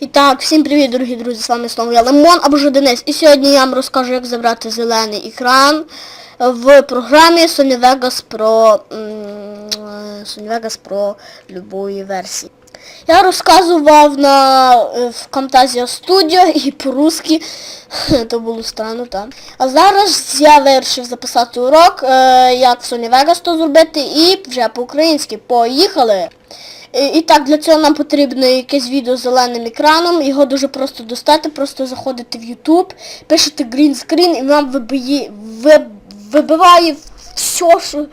І так, всім привіт, дорогі друзі, з вами знову я Лимон або ж Денис. І сьогодні я вам розкажу, як забрати зелений екран в програмі Sony Vegas Pro Sony Vegas Pro любої версії. Я розказував на е, в Camtasia Studio і по-русски. То було странно, так. А зараз я вирішив записати урок, е, як Sony Vegas то зробити, і вже по-українськи. Поїхали! І, і так, для цього нам потрібно якесь відео з зеленим екраном. Його дуже просто достати, просто заходите в YouTube, пишете green screen і вам вибиє, виб, вибиває все, що...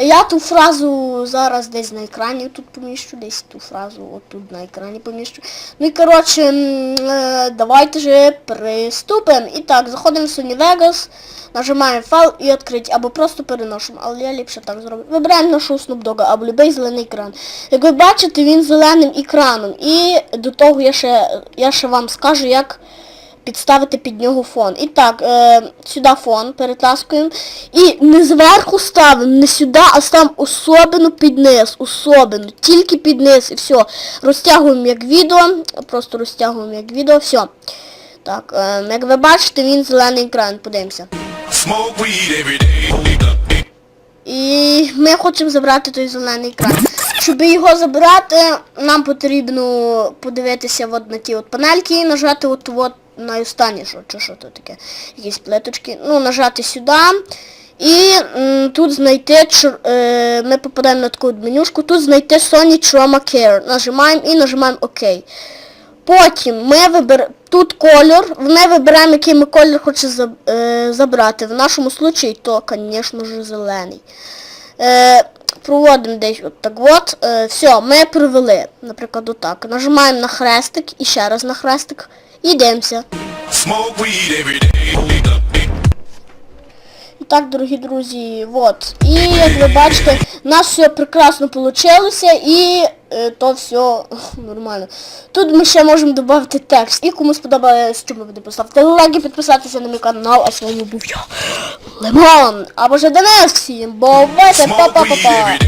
Я ту фразу зараз десь на екрані тут поміщу, десь ту фразу отут на екрані поміщу. Ну і коротше, е, давайте же приступимо. І так, заходимо в Sony Vegas, нажимаємо файл і відкрити, або просто переносимо, але я ліпше так зроблю. Вибираємо нашу Snoop Dogg або любий зелений екран. Як ви бачите, він зеленим екраном. І до того я ще, я ще вам скажу, як підставити під нього фон. І так, е, сюди фон перетаскуємо. І не зверху ставимо, не сюди, а ставимо особливо під низ. Особливо, тільки під низ і все. Розтягуємо як відео. Просто розтягуємо як відео, все. Так, е, як ви бачите, він зелений екран, подивимося. І ми хочемо забрати той зелений екран. Щоб його забрати, нам потрібно подивитися от на ті от панельки і нажати от, от на останнє, що, що то таке, якісь плиточки. Ну, нажати сюди. І м, тут знайти, чор- е, ми попадаємо на таку менюшку, тут знайти Sony Chroma Care. Нажимаємо і нажимаємо ОК. Потім ми вибираємо тут колір, ми вибираємо, який ми колір хочемо заб, е, забрати. В нашому случаї то, звісно ж, зелений. Е, проводимо десь от так от. Е, все, ми провели. Наприклад, отак. Нажимаємо на хрестик і ще раз на хрестик. І йдемося. Так, дорогі друзі, от. І як ви бачите, у нас все прекрасно вийшло і е, то все нормально. Тут ми ще можемо додати текст. І кому сподобалось, що ми будемо поставити лайк і підписатися на мій канал, а сьогодні був я. Лимон! Або ж Денис всім, бо байте, па-па-па-па.